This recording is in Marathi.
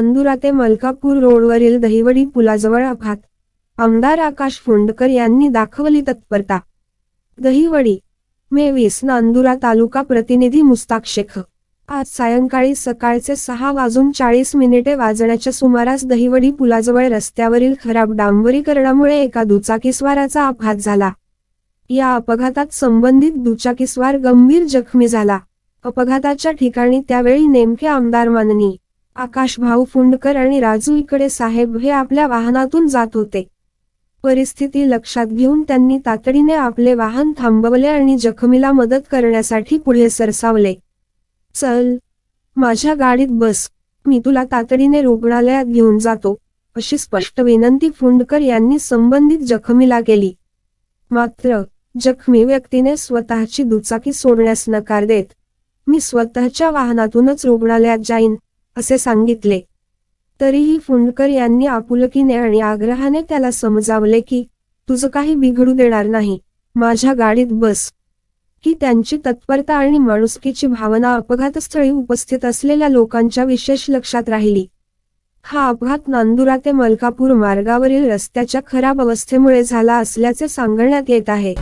अंदुरा ते मलकापूर रोडवरील दहिवडी पुलाजवळ अपघात. आमदार आकाश फोंडकर यांनी दाखवली तत्परता. दहिवडी मे वीस नांदुरा तालुका प्रतिनिधी मुस्ताक शेख. आज सायंकाळी सकाळचे सहा वाजून चाळीस मिनिटे वाजण्याच्या सुमारास दहिवडी पुलाजवळ रस्त्यावरील खराब डांबरीकरणामुळे एका दुचाकीस्वाराचा अपघात झाला. या अपघातात संबंधित दुचाकीस्वार गंभीर जखमी झाला. अपघाताच्या ठिकाणी त्यावेळी नेमके आमदार माननी आकाश भाऊ फुंडकर आणि राजू इकडे साहेब हे आपल्या वाहनातून जात होते. परिस्थिती लक्षात घेऊन त्यांनी तातडीने आपले वाहन थांबवले आणि जखमीला मदत करण्यासाठी पुढे सरसावले. चल माझ्या गाडीत बस मी तुला तातडीने रुग्णालयात घेऊन जातो अशी स्पष्ट विनंती फुंडकर यांनी संबंधित जखमीला केली. मात्र जखमी व्यक्तीने स्वतःची दुचाकी सोडण्यास नकार देत मी स्वतःच्या वाहनातूनच रुग्णालयात जाईन असे सांगितले. तरीही फुंडकर यांनी आपुलकीने आणि आग्रहाने त्याला समजावले की तुझं काही बिघडू देणार नाही. माझ्या गाडीत बस. ही त्यांची तत्परता आणि माणुसकीची भावना अपघातस्थळी उपस्थित असलेल्या लोकांच्या विशेष लक्षात राहिली. हा अपघात नांदुरा ते मलकापूर मार्गावरील रस्त्याच्या खराब अवस्थेमुळे झाला असल्याचे सांगण्यात येत आहे.